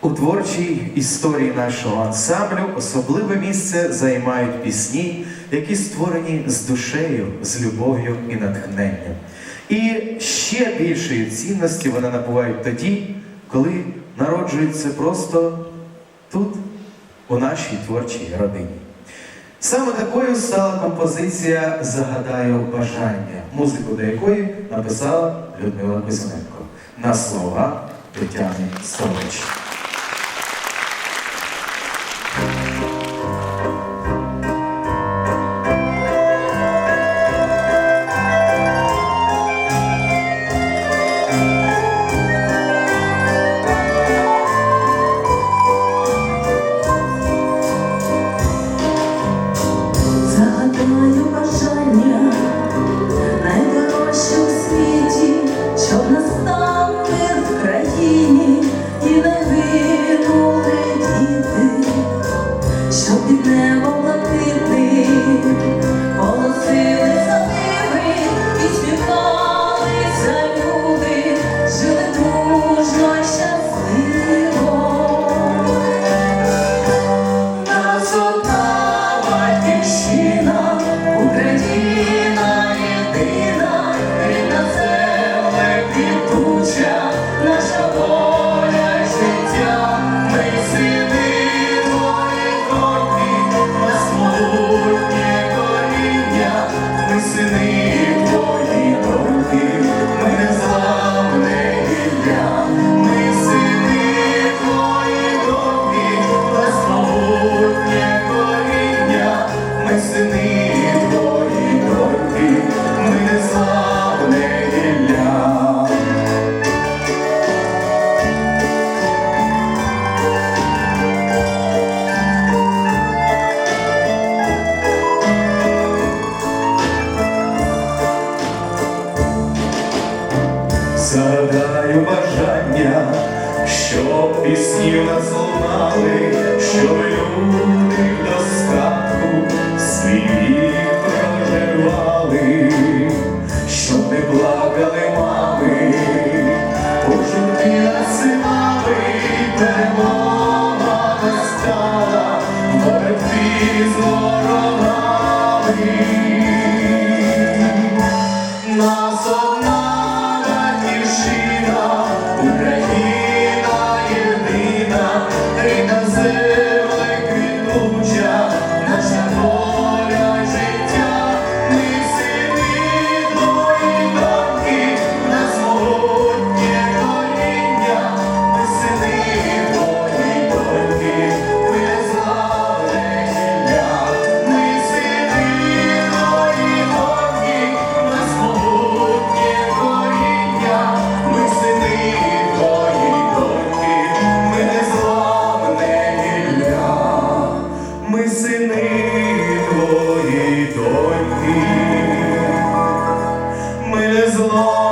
У творчій історії нашого ансамблю особливе місце займають пісні, які створені з душею, з любов'ю і натхненням. І ще більшої цінності вони набувають тоді, коли народжуються просто тут, у нашій творчій родині. Саме такою стала композиція Загадаю бажання, музику до якої написала Людмила Кузьменко на слова Тетяни Столич. Щоб під небом Загадаю бажання, щоб пісні нас лунали, щоб люди в достатку свій проживали, щоб не плакали мами, у журбі 我想我。the Lord.